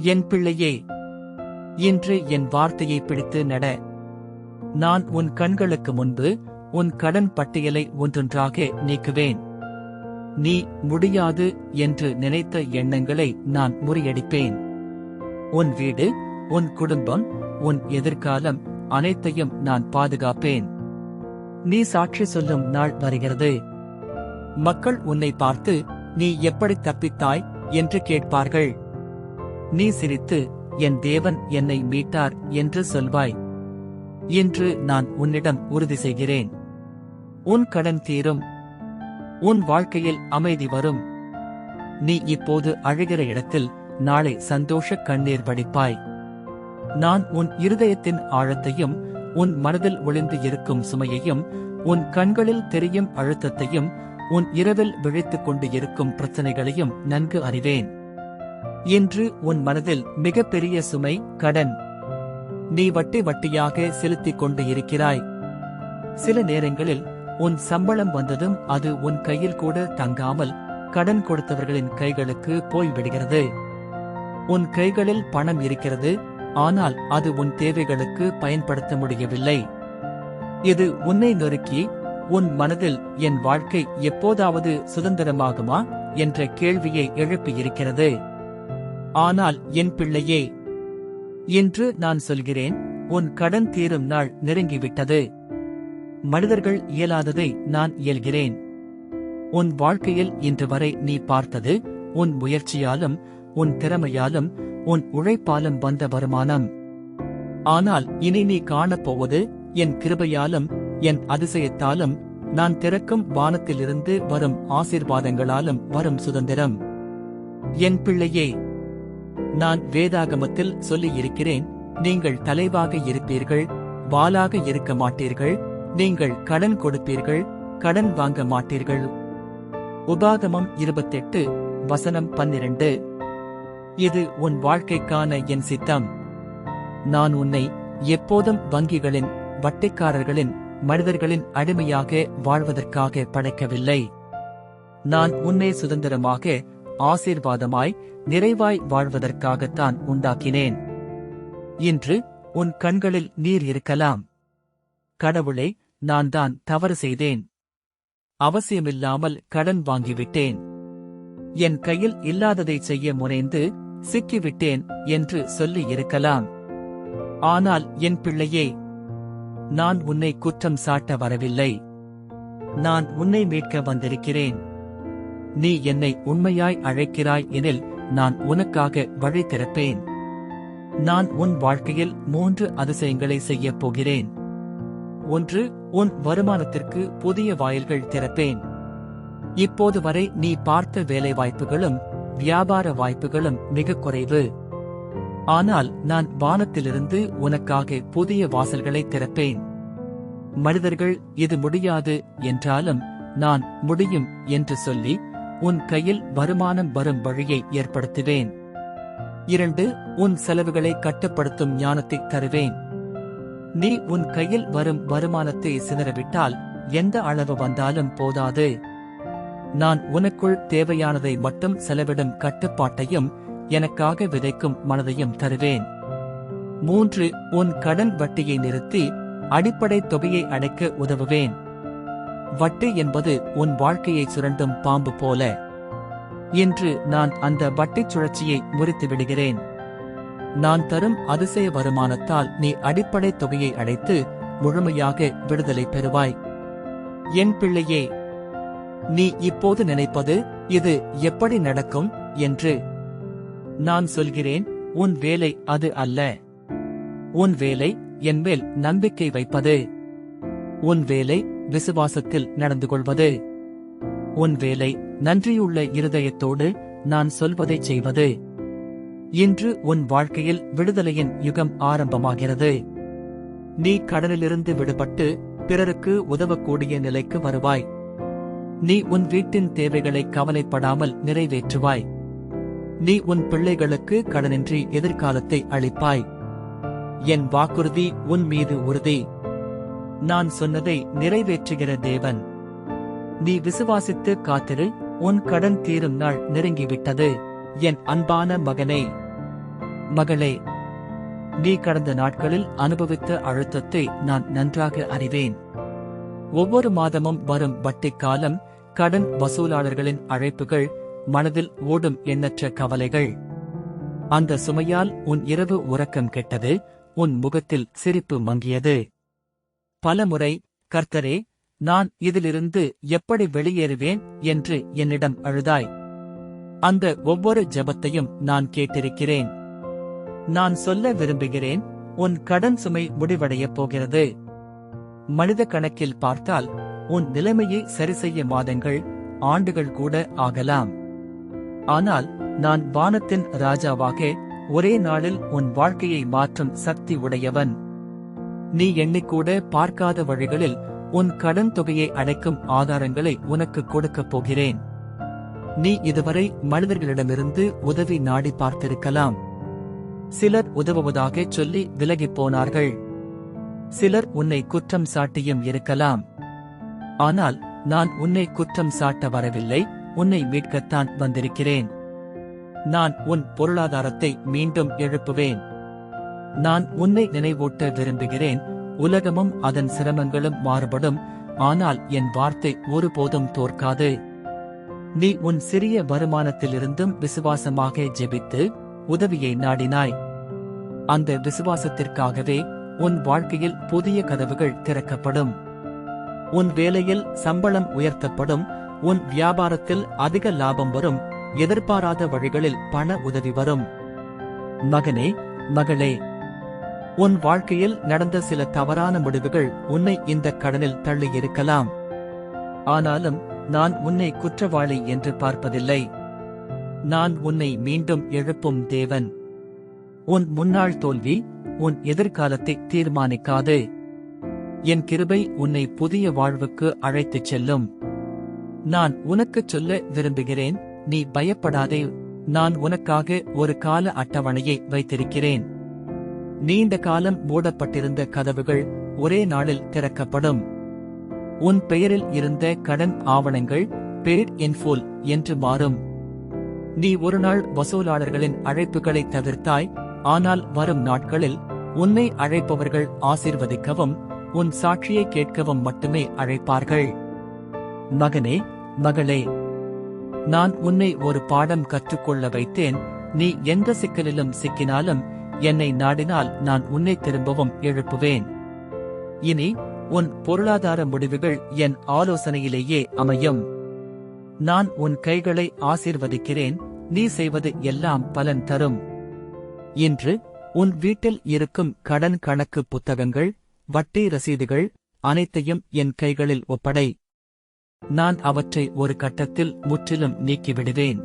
என் பிள்ளையே இன்று என் வார்த்தையை பிடித்து நட. நான் உன் கண்களுக்கு முன்பு உன் கடன் பட்டியலை ஒன்றொன்றாக நீக்குவேன். நீ முடியாது என்று நினைத்த எண்ணங்களை நான் முறியடிப்பேன். உன் வீடு உன் குடும்பம் உன் எதிர்காலம் அனைத்தையும் நான் பாதுகாப்பேன். நீ சாட்சி சொல்லும் நாள் வருகிறது. மக்கள் உன்னை பார்த்து நீ எப்படி தப்பித்தாய்? என்று கேட்பார்கள். நீ சிரித்து என் தேவன் என்னை மீட்டார் என்று சொல்வாய். இன்று நான் உன்னிடம் உறுதி செய்கிறேன். உன் கடன் தீரும். உன் வாழ்க்கையில் அமைதி வரும். நீ இப்போது அழுகிற இடத்தில் நாளை சந்தோஷ கண்ணீர் வடிப்பாய். நான் உன் இருதயத்தின் ஆழத்தையும் உன் மனதில் ஒளிந்து இருக்கும் சுமையையும் உன் கண்களில் தெரியும் அழுத்தத்தையும் உன் இரவில் விழித்துக் கொண்டு இருக்கும் பிரச்சனைகளையும் நன்கு அறிவேன். இன்று உன் மனதில் மிகப்பெரிய சுமை கடன். நீ வட்டி வட்டியாக செலுத்திக் கொண்டு இருக்கிறாய். சில நேரங்களில் உன் சம்பளம் வந்ததும் அது உன் கையில் கூட தங்காமல் கடன் கொடுத்தவர்களின் கைகளுக்கு போய்விடுகிறது. உன் கைகளில் பணம் இருக்கிறது ஆனால் அது உன் தேவைகளுக்கு பயன்படுத்த முடியவில்லை. இது உன்னை நொறுக்கி உன் மனதில் என் வாழ்க்கை எப்போதாவது சுதந்திரமாகுமா? என்ற கேள்வியை எழுப்பியிருக்கிறது. ஆனால் என் பிள்ளையே என்று நான் சொல்கிறேன் உன் கடன் தீரும் நாள் நெருங்கிவிட்டது. மனிதர்கள் இயலாததை நான் இயல்கிறேன். உன் வாழ்க்கையில் இன்று வரை நீ பார்த்தது உன் முயற்சியாலும் உன் திறமையாலும் உன் உழைப்பாலும் வந்த வருமானம். ஆனால் இனி நீ காணப்போவது என் கிருபையாலும் என் அதிசயத்தாலும் நான் திறக்கும் வானத்திலிருந்து வரும் ஆசீர்வாதங்களாலும் வரும் சுதந்திரம். என் பிள்ளையே நான் வேதாகமத்தில் சொல்லியிருக்கிறேன் நீங்கள் தலைவாக இருப்பீர்கள் வாளாக இருக்க மாட்டீர்கள் நீங்கள் கடன் கொடுப்பீர்கள் கடன் வாங்க மாட்டீர்கள். உபாகமம் இருபத்தெட்டு வசனம் பன்னிரண்டு. இது உன் வாழ்க்கைக்கான என் சித்தம். நான் உன்னை எப்போதும் வங்கிகளின் வட்டிக்காரர்களின் மனிதர்களின் அடிமையாக வாழ்வதற்காக படைக்கவில்லை. நான் உன்னை சுதந்திரமாக ஆசீர்வாதமாய் நிறைவாய் வாழ்வதற்காகத்தான் உண்டாக்கினேன். இன்று உன் கண்களில் நீர் இருக்கலாம். கடவுளே நான் தான் தவறு செய்தேன். அவசியமில்லாமல் கடன் வாங்கிவிட்டேன். என் கையில் இல்லாததை செய்ய முனைந்து சிக்கிவிட்டேன் என்று சொல்லி இருக்கலாம். ஆனால் என் பிள்ளையே நான் உன்னை குற்றம் சாட்ட வரவில்லை. நான் உன்னை மீட்க வந்திருக்கிறேன். நீ என்னை உண்மையாய் அழைக்கிறாய் எனில் நான் உனக்காக வழி திறப்பேன். நான் உன் வாழ்க்கையில் மூன்று அதிசயங்களை செய்யப் போகிறேன். ஒன்று உன் வருமானத்திற்கு புதிய வாயில்கள் திறப்பேன். இப்போது வரை நீ பார்த்த வேலை வாய்ப்புகளும் வியாபார வாய்ப்புகளும் மிக குறைவு. ஆனால் நான் வானத்திலிருந்து உனக்காக புதிய வாசல்களை திறப்பேன். மனிதர்கள் இது முடியாது என்றாலும் நான் முடியும் என்று சொல்லி உன் கையில் வருமானம் வரும் வழியை ஏற்படுத்துவேன். இரண்டு உன் செலவுகளை கட்டுப்படுத்தும் ஞானத்தை தருவேன். நீ உன் கையில் வரும் வருமானத்தை சிதறவிட்டால் எந்த அளவு வந்தாலும் போதாது. நான் உனக்குள் தேவையானதை மட்டும் செலவிடும் கட்டுப்பாட்டையும் எனக்காக விதைக்கும் மனதையும் தருவேன். மூன்று உன் கடன் வட்டியை நிறுத்தி அடிப்படை தொகையை அடைக்க உதவுவேன். வட்டி என்பது உன் வாழ்க்கையை சுரண்டும் பாம்பு போல. இன்று நான் அந்த வட்டிச் சுழற்சியை முறித்து விடுகிறேன் நான் தரும் அதிசய வருமானத்தால் நீ அடிப்படை தொகையை அடைத்து முழுமையாக விடுதலை பெறுவாய். என் பிள்ளையே நீ இப்போது நினைப்பது இது எப்படி நடக்கும் என்று நான் சொல்கிறேன். உன் வேலை அது அல்ல. உன் வேலை என் மேல் நம்பிக்கை வைப்பது. உன் வேலை விசுவாசத்தில் நடந்து கொள்வது உன் வேலை நன்றியுள்ள இருதயத்தோடு நான் சொல்வதைச் செய்வது. இன்று உன் வாழ்க்கையில் விடுதலையின் யுகம் ஆரம்பமாகிறது. நீ கடனிலிருந்து விடுபட்டு பிறருக்கு உதவக்கூடிய நிலைக்கு வருவாய். நீ உன் வீட்டின் தேவைகளை கவலைப்படாமல் நிறைவேற்றுவாய். நீ உன் பிள்ளைகளுக்கு கடனின்றி எதிர்காலத்தை அளிப்பாய். என் வாக்குறுதி உன் மீது உறுதி. நான் சொன்னதை நிறைவேற்றுகிற தேவன். நீ விசுவாசித்து காத்திரு உன் கடன் தீரும் நாள் நெருங்கிவிட்டது என் அன்பான மகனே. மகளே நீ கடந்த நாட்களில் அனுபவித்த அழுத்தத்தை நான் நன்றாக அறிவேன். ஒவ்வொரு மாதமும் வரும் வட்டி காலம் கடன் வசூலாளர்களின் அழைப்புகள் மனதில் ஓடும் எண்ணற்ற கவலைகள். அந்த சுமையால் உன் இரவு உறக்கம் கெட்டது உன் முகத்தில் சிரிப்பு மங்கியது. பலமுறை கர்த்தரே நான் இதிலிருந்து எப்படி வெளியேறுவேன்? என்று என்னிடம் அழுதாய். அந்த ஒவ்வொரு ஜெபத்தையும் நான் கேட்டிருக்கிறேன். நான் சொல்ல விரும்புகிறேன் உன் கடன் சுமை முடிவடையப் போகிறது. மனித கணக்கில் பார்த்தால் உன் நிலைமையை சரிசெய்ய மாதங்கள் ஆண்டுகள் கூட ஆகலாம். ஆனால் நான் வானத்தின் ராஜாவாக ஒரே நாளில் உன் வாழ்க்கையை மாற்றும் சக்தி உடையவன். நீ எண்ணிக்கூட பார்க்காத வழிகளில் உன் கடன் தொகையை அடைக்கும் ஆதாரங்களை உனக்கு கொடுக்கப் போகிறேன். நீ இதுவரை மனிதர்களிடமிருந்து உதவி நாடி பார்த்திருக்கலாம். சிலர் உதவுவதாக சொல்லி விலகிப் போனார்கள். சிலர் உன்னை குற்றம் சாட்டியும் இருக்கலாம். ஆனால் நான் உன்னை குற்றம் சாட்ட வரவில்லை உன்னை மீட்கத்தான் வந்திருக்கிறேன். நான் உன் பொருளாதாரத்தை மீண்டும் எழுப்புவேன். நான் உன்னை நினைவூட்ட விரும்புகிறேன். உலகமும் அதன் சிரமங்களும் மாறுபடும். ஆனால் என் வார்த்தை ஒருபோதும் தோற்காது. நீ உன் சிறிய வருமானத்திலிருந்தும் விசுவாசமாக ஜெபித்து உதவியை நாடினாய். அந்த விசுவாசத்திற்காகவே உன் வாழ்க்கையில் புதிய கதவுகள் திறக்கப்படும். உன் வேலையில் சம்பளம் உயர்த்தப்படும். உன் வியாபாரத்தில் அதிக லாபம் வரும். எதிர்பாராத வழிகளில் பண உதவி வரும். மகனே மகளே உன் வாழ்க்கையில் நடந்த சில தவறான முடிவுகள் உன்னை இந்த கடனில் தள்ளியிருக்கலாம் ஆனாலும் நான் உன்னை குற்றவாளி என்று பார்ப்பதில்லை. நான் உன்னை மீண்டும் எழுப்பும் தேவன். உன் முன்னாள் தோல்வி உன் எதிர்காலத்தை தீர்மானிக்காது. என் கிருபை உன்னை புதிய வாழ்வுக்கு அழைத்துச் செல்லும். நான் உனக்குச் சொல்ல விரும்புகிறேன் நீ பயப்படாதே. நான் உனக்காக ஒரு கால அட்டவணையை வைத்திருக்கிறேன். நீண்ட காலம் மூடப்பட்டிருந்த கதவுகள் ஒரே நாளில் திறக்கப்படும். உன் பெயரில் இருந்த கடன் ஆவணங்கள் பேட் இன்ஃபுல் என்று மாறும். நீ ஒருநாள் வசூலாளர்களின் அழைப்புகளை தவிர்த்தாய் ஆனால் வரும் நாட்களில் உன்னை அழைப்பவர்கள் ஆசிர்வதிக்கவும் உன் சாட்சியை கேட்கவும் மட்டுமே அழைப்பார்கள். மகனே மகளே நான் உன்னை ஒரு பாடம் கற்றுக்கொள்ள வைத்தேன் நீ எந்த சிக்கலிலும் சிக்கினாலும் என்னை நாடினால் நான் உன்னை திரும்பவும் எழுப்புவேன். இனி உன் பொருளாதார முடிவுகள் என் ஆலோசனையிலேயே அமையும். நான் உன் கைகளை ஆசிர்வதிக்கிறேன் நீ செய்வது எல்லாம் பலன் தரும். இன்று உன் வீட்டில் இருக்கும் கடன் கணக்கு புத்தகங்கள் வட்டி ரசீதுகள் அனைத்தையும் என் கைகளில் ஒப்படை. நான் அவற்றை ஒரு கட்டத்தில் முற்றிலும் நீக்கிவிடுவேன்.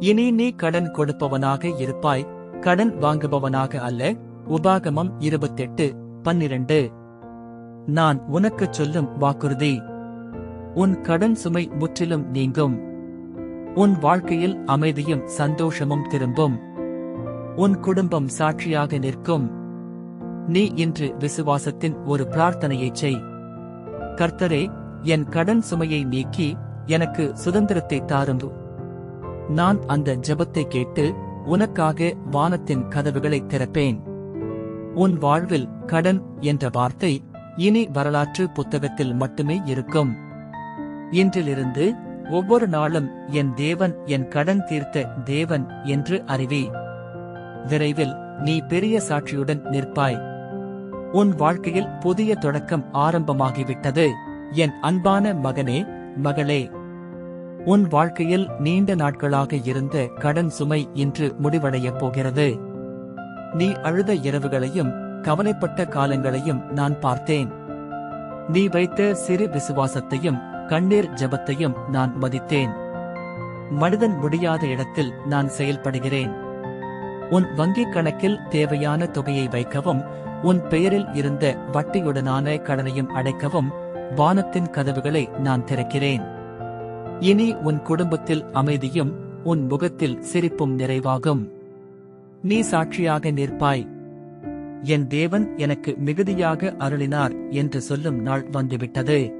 இனி நீ கடன் கொடுப்பவனாக இருப்பாய் கடன் வாங்குபவனாக அல்ல. உபாகமம் இருபத்தெட்டு பன்னிரண்டு. நான் உனக்குச் சொல்லும் வாக்குறுதி. உன் கடன் சுமை முற்றிலும் நீங்கும். உன் வாழ்க்கையில் அமைதியும் சந்தோஷமும் திரும்பும். உன் குடும்பம் சாட்சியாக நிற்கும். நீ இன்று விசுவாசத்தின் ஒரு பிரார்த்தனையைச் செய். கர்த்தரே என் கடன் சுமையை நீக்கி எனக்கு சுதந்திரத்தை தாரும். நான் அந்த ஜபத்தை கேட்டு உனக்காக வானத்தின் கதவுகளை திறப்பேன். உன் வாழ்வில் கடன் என்ற வார்த்தை இனி வரலாற்று புத்தகத்தில் மட்டுமே இருக்கும். இன்றிலிருந்து ஒவ்வொரு நாளும் என் தேவன் என் கடன் தீர்த்த தேவன் என்று அறிவி. விரைவில் நீ பெரிய சாட்சியுடன் நிற்பாய். உன் வாழ்க்கையில் புதிய தொடக்கம் ஆரம்பமாகிவிட்டது. என் அன்பான மகனே மகளே. உன் வாழ்க்கையில் நீண்ட நாட்களாக இருந்த கடன் சுமை இன்று முடிவடையப் போகிறது. நீ அழுத இரவுகளையும் கவலைப்பட்ட காலங்களையும் நான் பார்த்தேன். நீ வைத்த சிறு விசுவாசத்தையும் கண்ணீர் ஜெபத்தையும் நான் மதித்தேன். மனிதன் முடியாத இடத்தில் நான் செயல்படுகிறேன். உன் வங்கிக் கணக்கில் தேவையான தொகையை வைக்கவும் உன் பெயரில் இருந்த வட்டியுடனான கடனையும் அடைக்கவும் வானத்தின் கதவுகளை நான் திறக்கிறேன். இனி உன் குடும்பத்தில் அமைதியும் உன் முகத்தில் சிரிப்பும் நிறைவாகும். நீ சாட்சியாக நிற்பாய். என் தேவன் எனக்கு மிகுதியாக அருளினார் என்று சொல்லும் நாள் வந்துவிட்டது.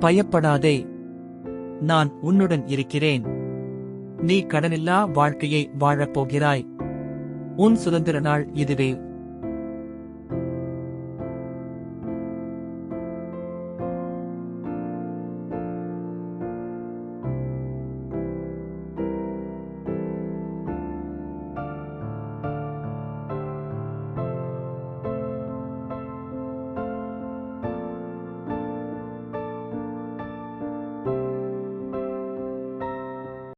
பயப்படாதே. நான் உன்னுடன் இருக்கிறேன். நீ கடனில்லா வாழ்க்கையை வாழப் போகிறாய் உன் சுதந்திர நாள் இதுவே.